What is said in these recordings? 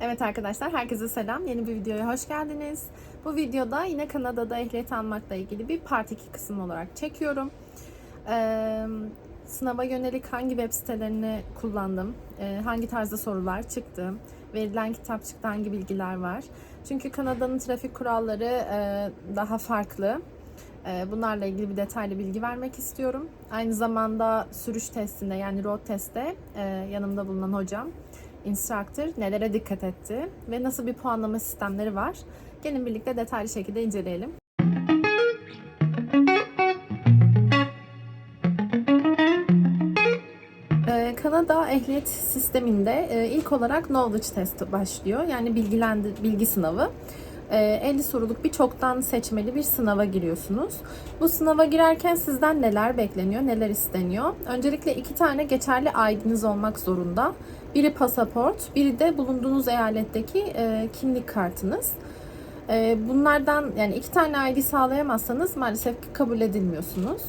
Evet arkadaşlar herkese selam. Yeni bir videoya hoş geldiniz. Bu videoda yine Kanada'da ehliyet almakla ilgili bir part 2 kısım olarak çekiyorum. Ee, sınava yönelik hangi web sitelerini kullandım, ee, hangi tarzda sorular çıktı, verilen kitapçıkta hangi bilgiler var. Çünkü Kanada'nın trafik kuralları e, daha farklı. Ee, Bunlarla ilgili bir detaylı bilgi vermek istiyorum. Aynı zamanda sürüş testinde yani road testte e, yanımda bulunan hocam instructor nelere dikkat etti ve nasıl bir puanlama sistemleri var. Gelin birlikte detaylı şekilde inceleyelim. Ee, Kanada ehliyet sisteminde e, ilk olarak knowledge testi başlıyor. Yani bilgilendir bilgi sınavı. Ee, 50 soruluk bir çoktan seçmeli bir sınava giriyorsunuz. Bu sınava girerken sizden neler bekleniyor, neler isteniyor? Öncelikle iki tane geçerli ID'niz olmak zorunda. Biri pasaport, biri de bulunduğunuz eyaletteki e, kimlik kartınız. E, bunlardan yani iki tane ID sağlayamazsanız maalesef ki kabul edilmiyorsunuz.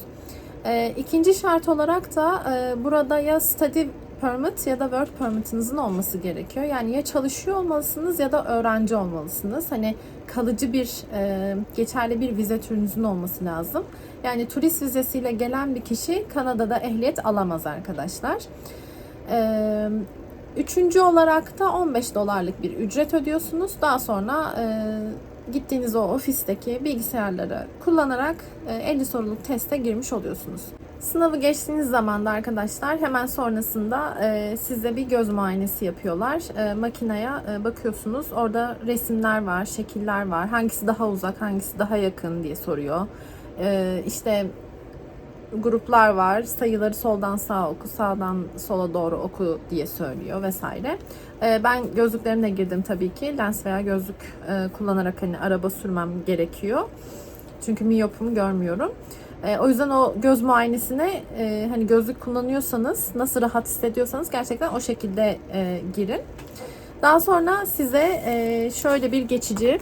E, ikinci şart olarak da e, burada ya study permit ya da work permit'inizin olması gerekiyor. Yani ya çalışıyor olmalısınız ya da öğrenci olmalısınız. Hani kalıcı bir, e, geçerli bir vize türünüzün olması lazım. Yani turist vizesiyle gelen bir kişi Kanada'da ehliyet alamaz arkadaşlar. E, Üçüncü olarak da 15 dolarlık bir ücret ödüyorsunuz. Daha sonra e, gittiğiniz o ofisteki bilgisayarları kullanarak e, 50 soruluk teste girmiş oluyorsunuz. Sınavı geçtiğiniz zaman da arkadaşlar hemen sonrasında e, size bir göz muayenesi yapıyorlar. E, makineye e, bakıyorsunuz. Orada resimler var, şekiller var. Hangisi daha uzak, hangisi daha yakın diye soruyor. E, işte gruplar var. Sayıları soldan sağa oku, sağdan sola doğru oku diye söylüyor vesaire. Ee, ben gözlüklerimle girdim tabii ki. Lens veya gözlük e, kullanarak hani araba sürmem gerekiyor. Çünkü miyopum görmüyorum. E, o yüzden o göz muayenesine e, hani gözlük kullanıyorsanız nasıl rahat hissediyorsanız gerçekten o şekilde e, girin. Daha sonra size şöyle bir geçici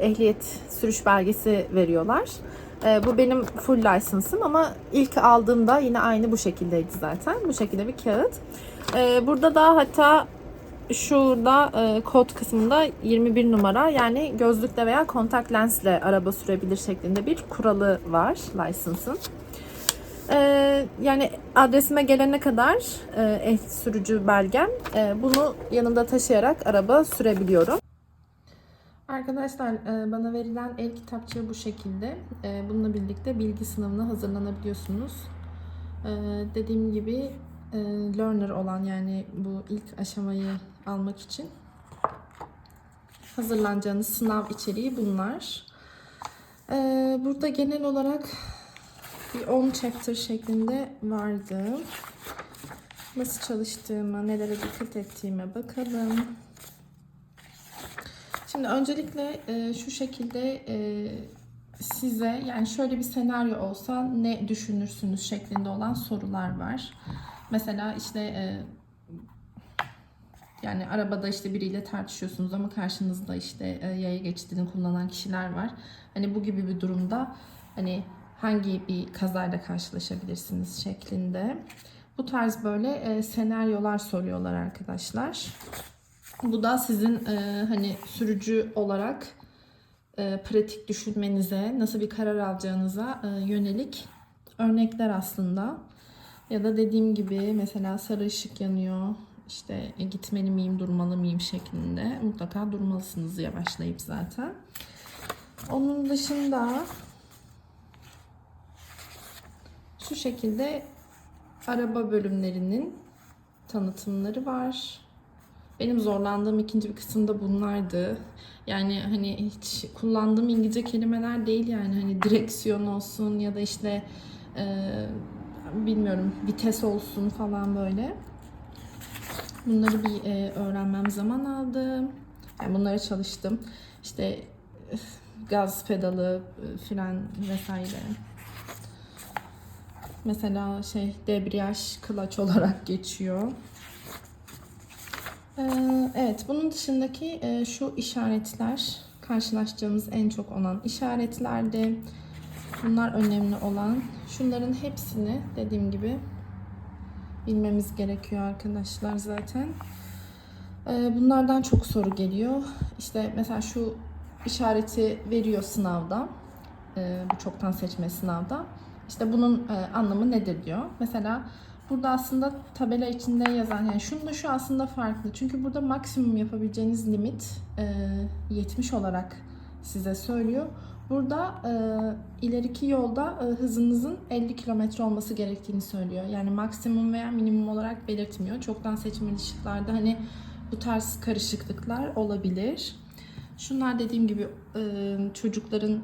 ehliyet sürüş belgesi veriyorlar. E, bu benim full license'ım ama ilk aldığımda yine aynı bu şekildeydi zaten. Bu şekilde bir kağıt. E, burada da hatta şurada e, kod kısmında 21 numara yani gözlükle veya kontak lensle araba sürebilir şeklinde bir kuralı var license'ın. E, yani adresime gelene kadar e, eh, sürücü belgem e, bunu yanımda taşıyarak araba sürebiliyorum. Arkadaşlar e, bana verilen el kitapçığı bu şekilde. E, Bununla birlikte bilgi sınavına hazırlanabiliyorsunuz. E, Dediğim gibi learner olan yani bu ilk aşamayı almak için hazırlanacağınız sınav içeriği bunlar. Burada genel olarak bir 10 chapter şeklinde vardı. Nasıl çalıştığıma, nelere dikkat ettiğime bakalım. Şimdi öncelikle e, şu şekilde e, size yani şöyle bir senaryo olsa ne düşünürsünüz şeklinde olan sorular var. Mesela işte e, yani arabada işte biriyle tartışıyorsunuz ama karşınızda işte e, yaya geçidini kullanan kişiler var. Hani bu gibi bir durumda hani hangi bir kazayla karşılaşabilirsiniz şeklinde. Bu tarz böyle e, senaryolar soruyorlar arkadaşlar. Bu da sizin e, hani sürücü olarak e, pratik düşünmenize, nasıl bir karar alacağınıza e, yönelik örnekler aslında. Ya da dediğim gibi mesela sarı ışık yanıyor, işte e, gitmeli miyim, durmalı mıyım şeklinde mutlaka durmalısınız yavaşlayıp zaten. Onun dışında şu şekilde araba bölümlerinin tanıtımları var. Benim zorlandığım ikinci bir kısımda bunlardı. Yani hani hiç kullandığım İngilizce kelimeler değil yani hani direksiyon olsun ya da işte e, bilmiyorum vites olsun falan böyle. Bunları bir e, öğrenmem zaman aldı. Yani bunlara çalıştım. İşte gaz pedalı, e, fren vesaire. Mesela şey debriyaj kılaç olarak geçiyor. Ee, Evet, bunun dışındaki e, şu işaretler karşılaşacağımız en çok olan işaretlerde bunlar önemli olan. Şunların hepsini dediğim gibi bilmemiz gerekiyor arkadaşlar zaten. Ee, Bunlardan çok soru geliyor. İşte mesela şu işareti veriyor sınavda. Ee, Bu çoktan seçme sınavda. İşte bunun e, anlamı nedir diyor. Mesela burada aslında tabela içinde yazan yani şununla şu aslında farklı. Çünkü burada maksimum yapabileceğiniz limit e, 70 olarak size söylüyor. Burada e, ileriki yolda e, hızınızın 50 kilometre olması gerektiğini söylüyor. Yani maksimum veya minimum olarak belirtmiyor. Çoktan seçmeli şıklarda hani bu tarz karışıklıklar olabilir. Şunlar dediğim gibi e, çocukların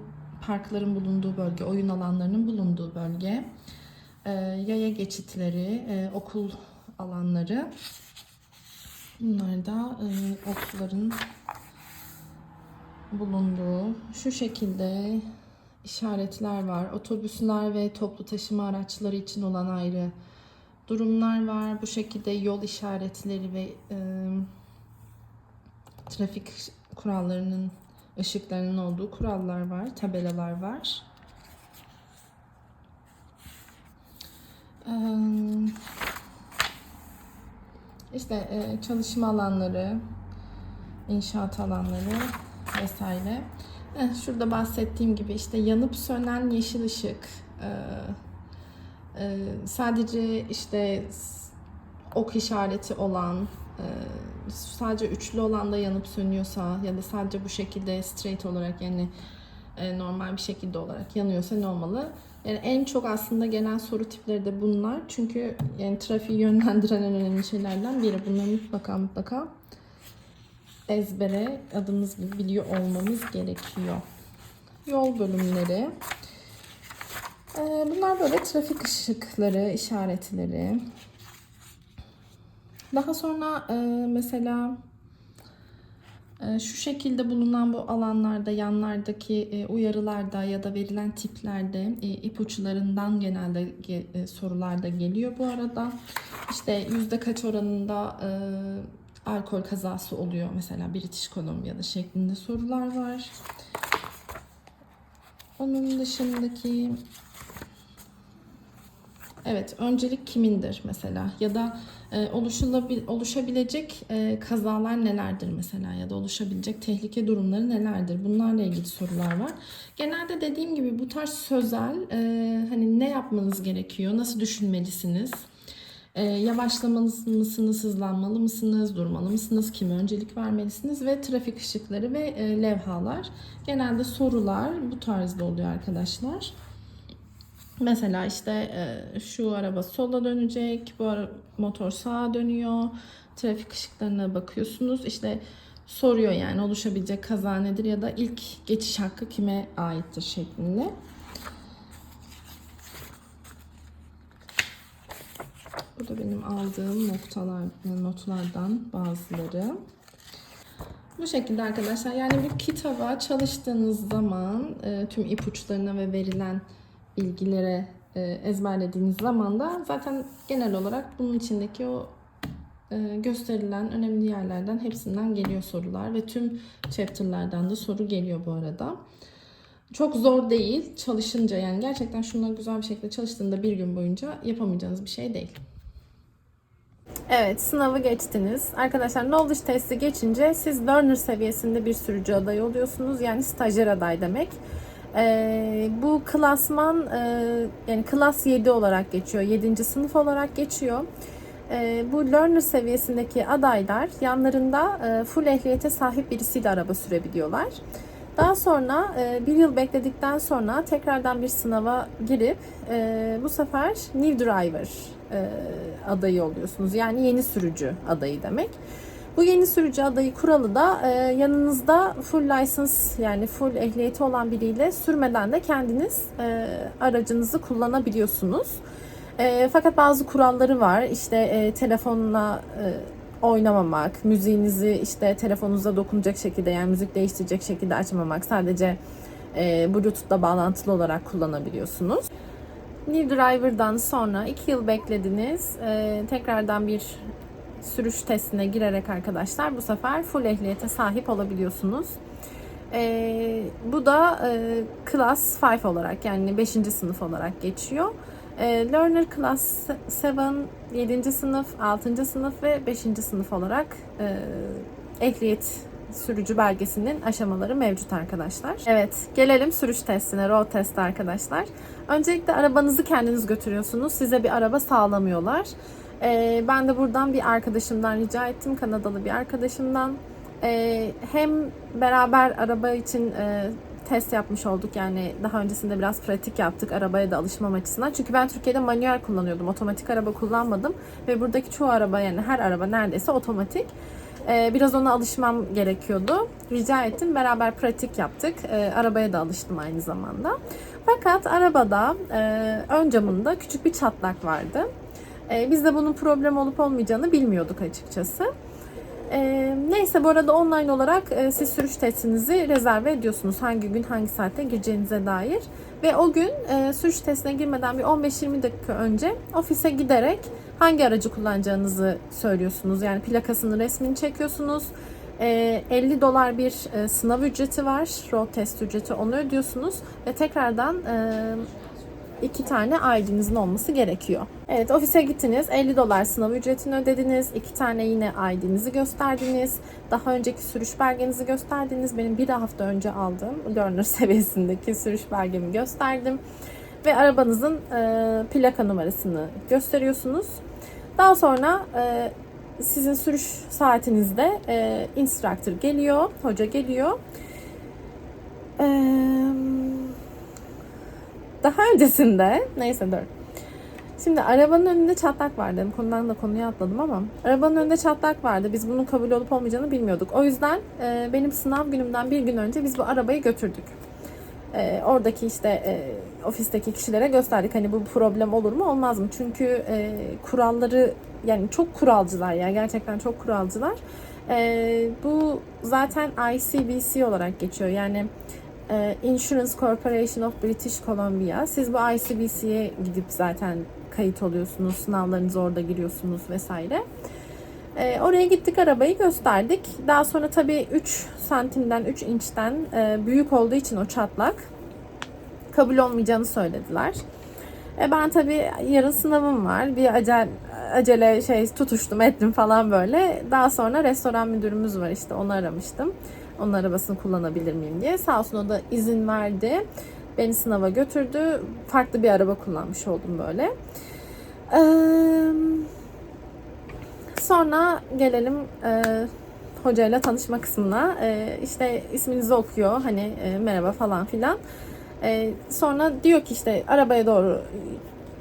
parkların bulunduğu bölge, oyun alanlarının bulunduğu bölge, e, yaya geçitleri, e, okul alanları. Bunlar da e, okulların bulunduğu şu şekilde işaretler var. Otobüsler ve toplu taşıma araçları için olan ayrı durumlar var. Bu şekilde yol işaretleri ve e, trafik kurallarının ışıklarının olduğu kurallar var, tabelalar var. İşte çalışma alanları, inşaat alanları vesaire. Şurada bahsettiğim gibi işte yanıp sönen yeşil ışık, sadece işte ok işareti olan, sadece üçlü olan da yanıp sönüyorsa ya da sadece bu şekilde straight olarak yani normal bir şekilde olarak yanıyorsa ne olmalı? Yani en çok aslında gelen soru tipleri de bunlar. Çünkü yani trafiği yönlendiren en önemli şeylerden biri. Bunları mutlaka mutlaka ezbere adımız gibi biliyor olmamız gerekiyor. Yol bölümleri. Ee, Bunlar böyle trafik ışıkları, işaretleri. Daha sonra e, mesela şu şekilde bulunan bu alanlarda, yanlardaki e, uyarılarda ya da verilen tiplerde e, ipuçlarından genelde ge- e, sorular da geliyor bu arada. İşte yüzde kaç oranında alkol kazası oluyor mesela British Columbia'da şeklinde sorular var. Onun dışındaki Evet, öncelik kimindir mesela ya da oluşabilecek e, kazalar nelerdir mesela ya da oluşabilecek tehlike durumları nelerdir? Bunlarla ilgili sorular var. Genelde dediğim gibi bu tarz sözel e, hani ne yapmanız gerekiyor, nasıl düşünmelisiniz? E, yavaşlamalısınız mısınız, hızlanmalı mısınız, durmalı mısınız, kime öncelik vermelisiniz ve trafik ışıkları ve levhalar. Genelde sorular bu tarzda oluyor arkadaşlar. Mesela işte e, şu araba sola dönecek, bu motor sağa dönüyor. Trafik ışıklarına bakıyorsunuz. İşte soruyor yani oluşabilecek kaza nedir ya da ilk geçiş hakkı kime aittir şeklinde. Bu da benim aldığım noktalar, notlardan bazıları. Bu şekilde arkadaşlar yani bu kitaba çalıştığınız zaman e, tüm ipuçlarına ve verilen bilgilere ezberlediğiniz zaman da zaten genel olarak bunun içindeki o e, gösterilen önemli yerlerden hepsinden geliyor sorular ve tüm chapter'lardan da soru geliyor bu arada. Çok zor değil çalışınca yani gerçekten şunla güzel bir şekilde çalıştığında bir gün boyunca yapamayacağınız bir şey değil. Evet, sınavı geçtiniz. Arkadaşlar knowledge testi geçince siz learner seviyesinde bir sürücü adayı oluyorsunuz. Yani stajyer aday demek. Ee, bu klasman e, yani klas 7 olarak geçiyor. 7. sınıf olarak geçiyor. Ee, bu learner seviyesindeki adaylar yanlarında e, full ehliyete sahip birisiyle araba sürebiliyorlar. Daha sonra e, bir yıl bekledikten sonra tekrardan bir sınava girip e, bu sefer new driver e, adayı oluyorsunuz. Yani yeni sürücü adayı demek. Bu yeni sürücü adayı kuralı da e, yanınızda full license yani full ehliyeti olan biriyle sürmeden de kendiniz e, aracınızı kullanabiliyorsunuz. E, fakat bazı kuralları var. İşte e, telefonla e, oynamamak, müziğinizi işte telefonunuza dokunacak şekilde yani müzik değiştirecek şekilde açmamak. Sadece e, Bluetooth'la bağlantılı olarak kullanabiliyorsunuz. New Driver'dan sonra 2 yıl beklediniz. E, tekrardan bir sürüş testine girerek arkadaşlar bu sefer full ehliyete sahip olabiliyorsunuz. E, bu da e, Class 5 olarak yani 5. sınıf olarak geçiyor. E, Learner Class 7, 7. sınıf, 6. sınıf ve 5. sınıf olarak e, ehliyet sürücü belgesinin aşamaları mevcut arkadaşlar. Evet, gelelim sürüş testine, road test arkadaşlar. Öncelikle arabanızı kendiniz götürüyorsunuz. Size bir araba sağlamıyorlar. Ee, ben de buradan bir arkadaşımdan rica ettim, Kanadalı bir arkadaşımdan. Ee, hem beraber araba için e, test yapmış olduk yani daha öncesinde biraz pratik yaptık arabaya da alışmam açısından. Çünkü ben Türkiye'de manuel kullanıyordum, otomatik araba kullanmadım ve buradaki çoğu araba yani her araba neredeyse otomatik. Ee, biraz ona alışmam gerekiyordu. Rica ettim. Beraber pratik yaptık. Arabaya da alıştım aynı zamanda. Fakat arabada e, ön camında küçük bir çatlak vardı. E, biz de bunun problem olup olmayacağını bilmiyorduk açıkçası. E, neyse bu arada online olarak e, siz sürüş testinizi rezerve ediyorsunuz. Hangi gün hangi saatte gireceğinize dair. Ve o gün e, sürüş testine girmeden bir 15-20 dakika önce ofise giderek hangi aracı kullanacağınızı söylüyorsunuz. Yani plakasının resmini çekiyorsunuz. E, 50 dolar bir e, sınav ücreti var. Road test ücreti onu ödüyorsunuz. Ve tekrardan e, iki tane ID'nizin olması gerekiyor. Evet ofise gittiniz. 50 dolar sınav ücretini ödediniz. iki tane yine ID'nizi gösterdiniz. Daha önceki sürüş belgenizi gösterdiniz. Benim bir hafta önce aldığım learner seviyesindeki sürüş belgemi gösterdim. Ve arabanızın e, plaka numarasını gösteriyorsunuz. Daha sonra e, sizin sürüş saatinizde e, instructor geliyor, hoca geliyor. Eee daha öncesinde neyse dur. Şimdi arabanın önünde çatlak vardı. Konudan da konuya atladım ama arabanın önünde çatlak vardı. Biz bunun kabul olup olmayacağını bilmiyorduk. O yüzden e, benim sınav günümden bir gün önce biz bu arabayı götürdük. E, oradaki işte e, ofisteki kişilere gösterdik. Hani bu problem olur mu olmaz mı? Çünkü e, kuralları yani çok kuralcılar ya gerçekten çok kuralcılar. E, bu zaten ICBC olarak geçiyor. Yani Insurance Corporation of British Columbia. Siz bu ICBC'ye gidip zaten kayıt oluyorsunuz, sınavlarınızı orada giriyorsunuz vesaire. E, oraya gittik arabayı gösterdik. Daha sonra tabii 3 santimden 3 inçten e, büyük olduğu için o çatlak kabul olmayacağını söylediler. E ben tabii yarın sınavım var. Bir acele, acele şey tutuştum ettim falan böyle. Daha sonra restoran müdürümüz var işte onu aramıştım. Onun arabasını kullanabilir miyim diye. Sağ olsun o da izin verdi. Beni sınava götürdü. Farklı bir araba kullanmış oldum böyle. Sonra gelelim hocayla tanışma kısmına. E, işte isminizi okuyor. Hani merhaba falan filan. Sonra diyor ki işte arabaya doğru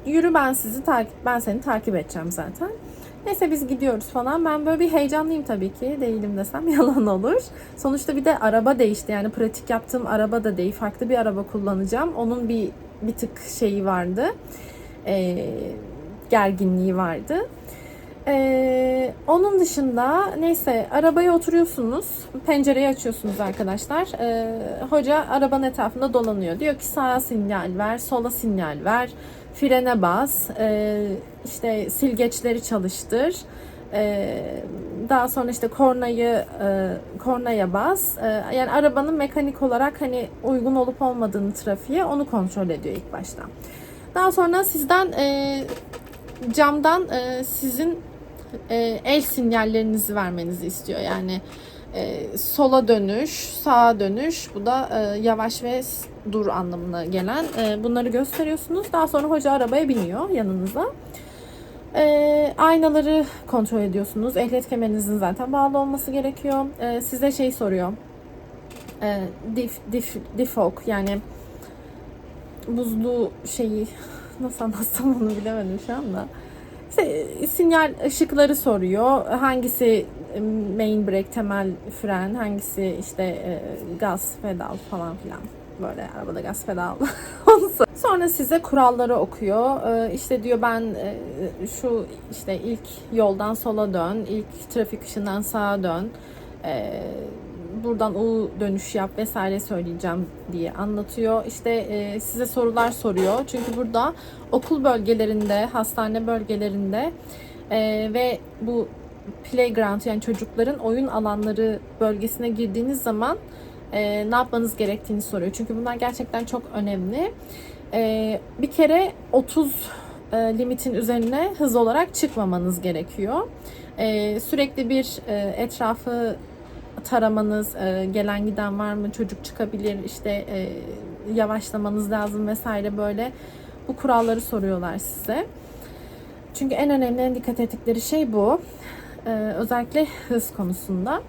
yürü ben sizi takip ben seni takip edeceğim zaten. Neyse biz gidiyoruz falan. Ben böyle bir heyecanlıyım tabii ki. Değilim desem yalan olur. Sonuçta bir de araba değişti. Yani pratik yaptığım araba da değil. Farklı bir araba kullanacağım. Onun bir bir tık şeyi vardı. Ee, gerginliği vardı. Ee, onun dışında neyse arabaya oturuyorsunuz. Pencereyi açıyorsunuz arkadaşlar. Ee, hoca arabanın etrafında dolanıyor. Diyor ki sağa sinyal ver, sola sinyal ver frene bas, e, işte silgeçleri çalıştır. E, daha sonra işte kornayı e, kornaya bas. E, yani arabanın mekanik olarak hani uygun olup olmadığını trafiğe onu kontrol ediyor ilk başta. Daha sonra sizden e, camdan e, sizin e, el sinyallerinizi vermenizi istiyor. Yani e, sola dönüş, sağa dönüş. Bu da e, yavaş ve dur anlamına gelen e, bunları gösteriyorsunuz. Daha sonra hoca arabaya biniyor yanınıza. E, aynaları kontrol ediyorsunuz. Ehliyet kemerinizin zaten bağlı olması gerekiyor. E, size şey soruyor. E, dif, dif, defog yani buzlu şeyi nasıl anlatsam onu bilemedim şu anda. İşte sinyal ışıkları soruyor. Hangisi main brake temel fren, hangisi işte e, gaz pedal falan filan böyle arabada gaz pedal. Sonra size kuralları okuyor. İşte diyor ben e, şu işte ilk yoldan sola dön, ilk trafik ışığından sağa dön. Buradan U dönüş yap vesaire söyleyeceğim diye anlatıyor. İşte e, size sorular soruyor. Çünkü burada okul bölgelerinde, hastane bölgelerinde e, ve bu playground yani çocukların oyun alanları bölgesine girdiğiniz zaman e, ne yapmanız gerektiğini soruyor. Çünkü bunlar gerçekten çok önemli. E, bir kere 30 e, limitin üzerine hız olarak çıkmamanız gerekiyor. E, sürekli bir e, etrafı taramanız, e, gelen giden var mı, çocuk çıkabilir, işte e, yavaşlamanız lazım vesaire böyle bu kuralları soruyorlar size. Çünkü en önemli, en dikkat ettikleri şey bu. E, özellikle hız konusunda.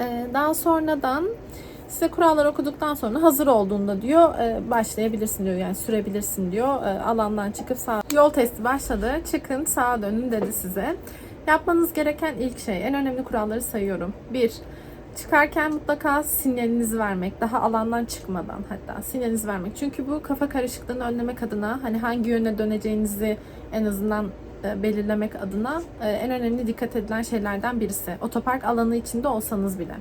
E, daha sonradan size kuralları okuduktan sonra hazır olduğunda diyor e, başlayabilirsin diyor yani sürebilirsin diyor. E, alandan çıkıp sağ yol testi başladı. Çıkın sağa dönün dedi size. Yapmanız gereken ilk şey en önemli kuralları sayıyorum. 1. Çıkarken mutlaka sinyalinizi vermek. Daha alandan çıkmadan hatta sinyalinizi vermek. Çünkü bu kafa karışıklığını önlemek adına hani hangi yöne döneceğinizi en azından e, belirlemek adına e, en önemli dikkat edilen şeylerden birisi. Otopark alanı içinde olsanız bile.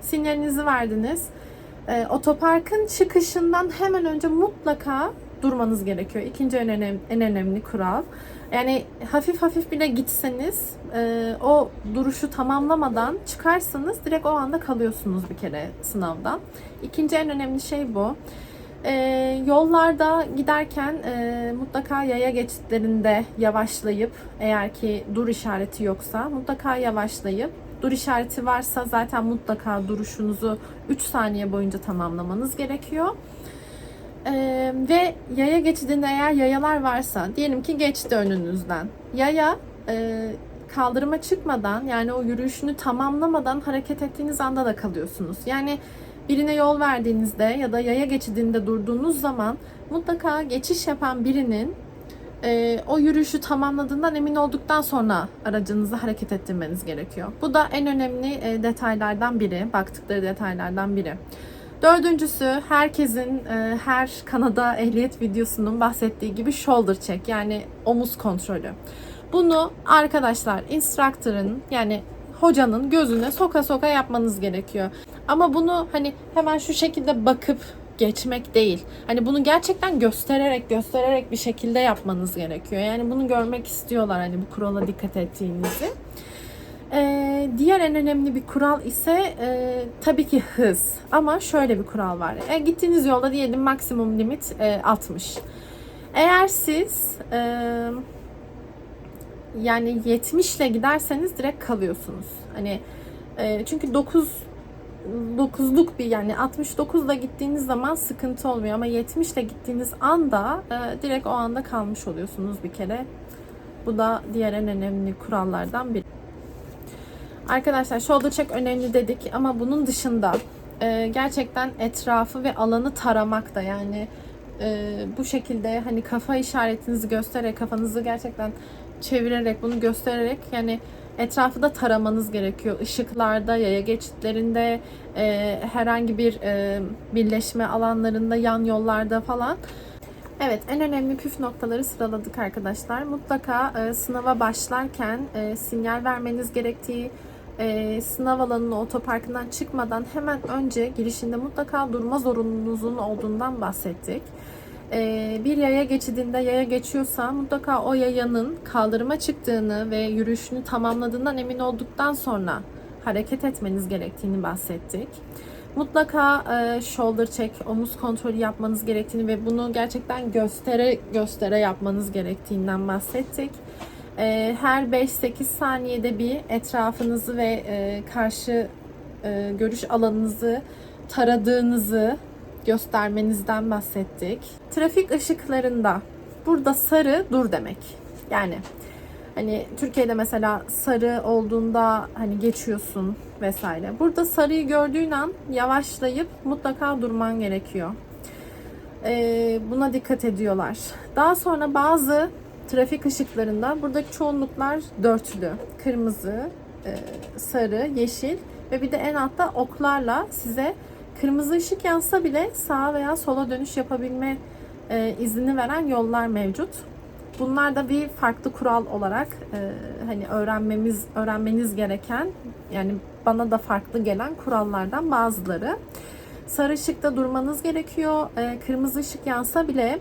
Sinyalinizi verdiniz. E, Otoparkın çıkışından hemen önce mutlaka durmanız gerekiyor. İkinci en önemli, en önemli kural. Yani hafif hafif bile gitseniz o duruşu tamamlamadan çıkarsanız direkt o anda kalıyorsunuz bir kere sınavdan. İkinci en önemli şey bu. E, yollarda giderken e, mutlaka yaya geçitlerinde yavaşlayıp eğer ki dur işareti yoksa mutlaka yavaşlayıp dur işareti varsa zaten mutlaka duruşunuzu 3 saniye boyunca tamamlamanız gerekiyor. Ee, ve yaya geçidinde eğer yayalar varsa diyelim ki geçti önünüzden. Yaya e, kaldırıma çıkmadan yani o yürüyüşünü tamamlamadan hareket ettiğiniz anda da kalıyorsunuz. Yani birine yol verdiğinizde ya da yaya geçidinde durduğunuz zaman mutlaka geçiş yapan birinin e, o yürüyüşü tamamladığından emin olduktan sonra aracınızı hareket ettirmeniz gerekiyor. Bu da en önemli e, detaylardan biri, baktıkları detaylardan biri. Dördüncüsü herkesin e, her Kanada ehliyet videosunun bahsettiği gibi shoulder check yani omuz kontrolü. Bunu arkadaşlar instructor'ın yani hocanın gözüne soka soka yapmanız gerekiyor. Ama bunu hani hemen şu şekilde bakıp geçmek değil. Hani bunu gerçekten göstererek göstererek bir şekilde yapmanız gerekiyor. Yani bunu görmek istiyorlar hani bu kurala dikkat ettiğinizi. Ee, diğer en önemli bir kural ise e, tabii ki hız. Ama şöyle bir kural var. E, gittiğiniz yolda diyelim maksimum limit e, 60. Eğer siz e, yani 70 ile giderseniz direkt kalıyorsunuz. Hani e, çünkü 9 9'luk bir yani 69 ile gittiğiniz zaman sıkıntı olmuyor ama 70 ile gittiğiniz anda e, direkt o anda kalmış oluyorsunuz bir kere. Bu da diğer en önemli kurallardan biri. Arkadaşlar shoulder check önemli dedik ama bunun dışında e, gerçekten etrafı ve alanı taramak da yani e, bu şekilde hani kafa işaretinizi göstererek kafanızı gerçekten çevirerek bunu göstererek yani etrafı da taramanız gerekiyor. Işıklarda, yaya geçitlerinde, e, herhangi bir e, birleşme alanlarında, yan yollarda falan. Evet, en önemli püf noktaları sıraladık arkadaşlar. Mutlaka e, sınava başlarken e, sinyal vermeniz gerektiği, e, sınav alanının otoparkından çıkmadan hemen önce girişinde mutlaka durma zorunluluğunuzun olduğundan bahsettik. E, bir yaya geçidinde yaya geçiyorsa mutlaka o yayanın kaldırıma çıktığını ve yürüyüşünü tamamladığından emin olduktan sonra hareket etmeniz gerektiğini bahsettik. Mutlaka e, shoulder check, omuz kontrolü yapmanız gerektiğini ve bunu gerçekten göstere göstere yapmanız gerektiğinden bahsettik. E, her 5-8 saniyede bir etrafınızı ve e, karşı e, görüş alanınızı taradığınızı göstermenizden bahsettik. Trafik ışıklarında burada sarı dur demek. Yani hani Türkiye'de mesela sarı olduğunda hani geçiyorsun vesaire. Burada sarıyı gördüğün an yavaşlayıp mutlaka durman gerekiyor. Ee, buna dikkat ediyorlar. Daha sonra bazı trafik ışıklarında buradaki çoğunluklar dörtlü. Kırmızı, e, sarı, yeşil ve bir de en altta oklarla size kırmızı ışık yansa bile sağa veya sola dönüş yapabilme e, izni veren yollar mevcut. Bunlar da bir farklı kural olarak e, hani öğrenmemiz öğrenmeniz gereken yani bana da farklı gelen kurallardan bazıları. Sarı ışıkta durmanız gerekiyor. Kırmızı ışık yansa bile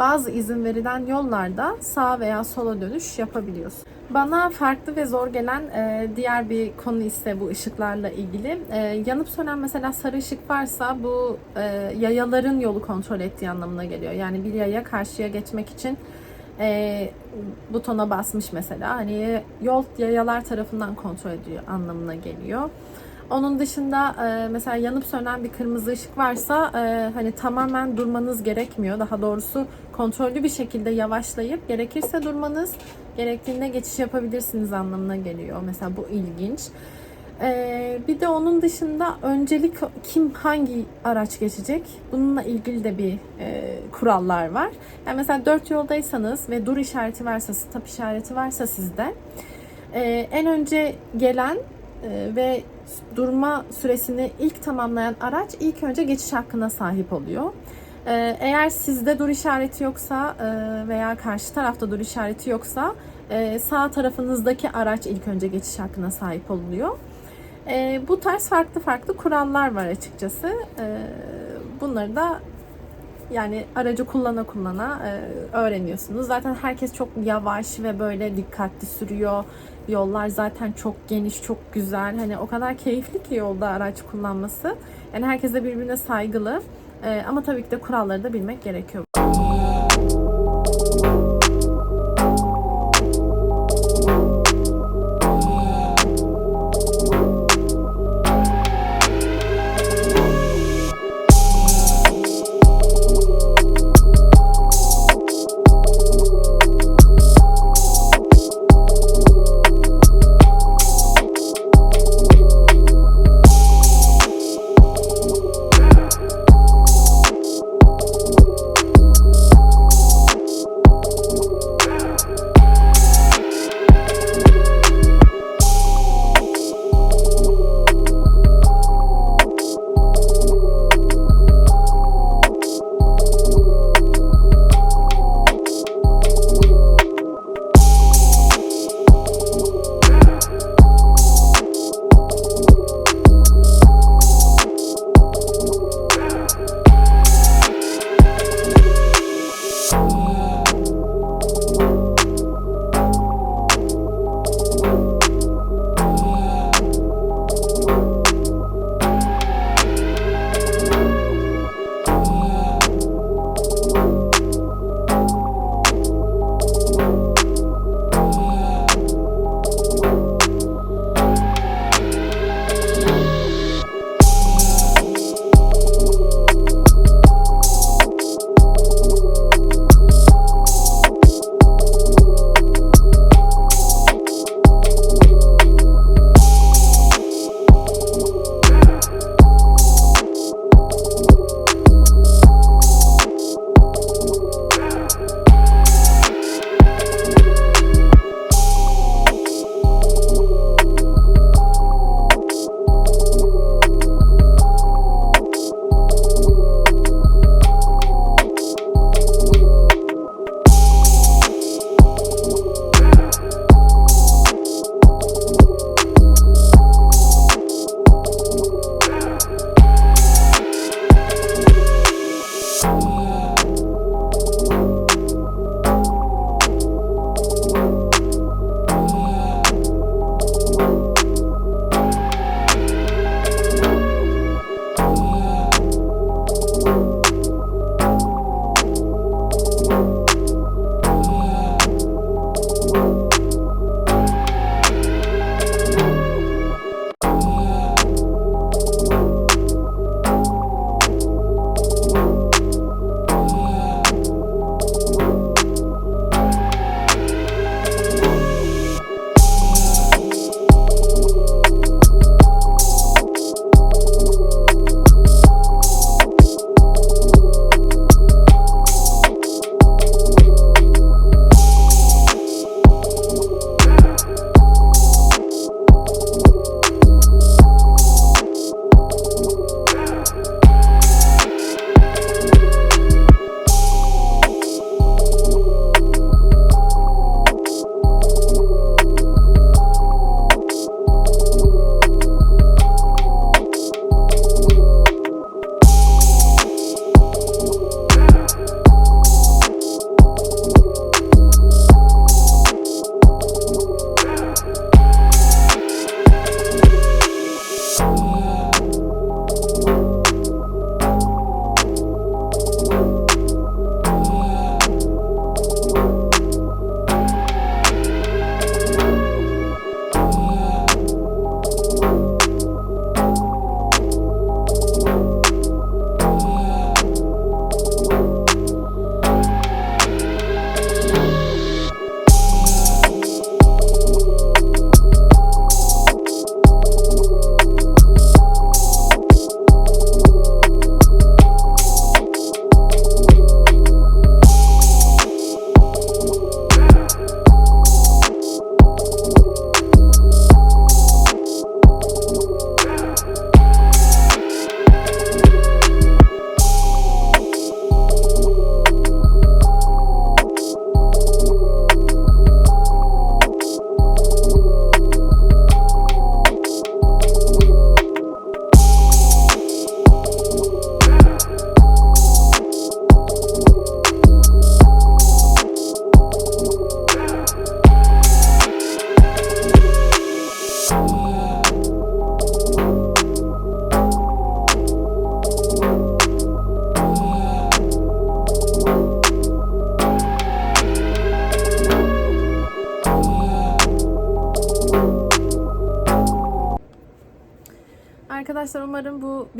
bazı izin verilen yollarda sağ veya sola dönüş yapabiliyorsun. Bana farklı ve zor gelen e, diğer bir konu ise bu ışıklarla ilgili. E, yanıp sönen mesela sarı ışık varsa bu e, yayaların yolu kontrol ettiği anlamına geliyor. Yani bir yaya karşıya geçmek için e, butona basmış mesela. Hani yol yayalar tarafından kontrol ediyor anlamına geliyor. Onun dışında e, mesela yanıp sönen bir kırmızı ışık varsa e, hani tamamen durmanız gerekmiyor. Daha doğrusu kontrollü bir şekilde yavaşlayıp gerekirse durmanız, gerektiğinde geçiş yapabilirsiniz anlamına geliyor. Mesela bu ilginç. E, bir de onun dışında öncelik kim hangi araç geçecek? Bununla ilgili de bir kurallar var. Yani mesela dört yoldaysanız ve dur işareti varsa, stop işareti varsa sizde en önce gelen ve durma süresini ilk tamamlayan araç ilk önce geçiş hakkına sahip oluyor. E, eğer sizde dur işareti yoksa e, veya karşı tarafta dur işareti yoksa e, sağ tarafınızdaki araç ilk önce geçiş hakkına sahip oluyor. E, bu tarz farklı farklı kurallar var açıkçası. Bunları da yani aracı kullana kullana e, öğreniyorsunuz. Zaten herkes çok yavaş ve böyle dikkatli sürüyor. Yollar zaten çok geniş, çok güzel. Hani o kadar keyifli ki yolda araç kullanması. Yani herkes de birbirine saygılı. E, ama tabii ki de kuralları da bilmek gerekiyor.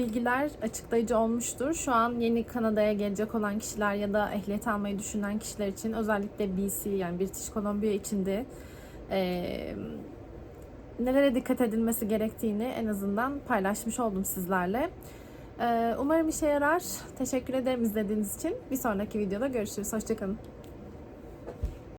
Bilgiler açıklayıcı olmuştur. Şu an yeni Kanada'ya gelecek olan kişiler ya da ehliyet almayı düşünen kişiler için özellikle BC yani British Columbia içinde eee nelere dikkat edilmesi gerektiğini en azından paylaşmış oldum sizlerle. Ee, Umarım işe yarar. Teşekkür ederim izlediğiniz için. Bir sonraki videoda görüşürüz. Hoşçakalın.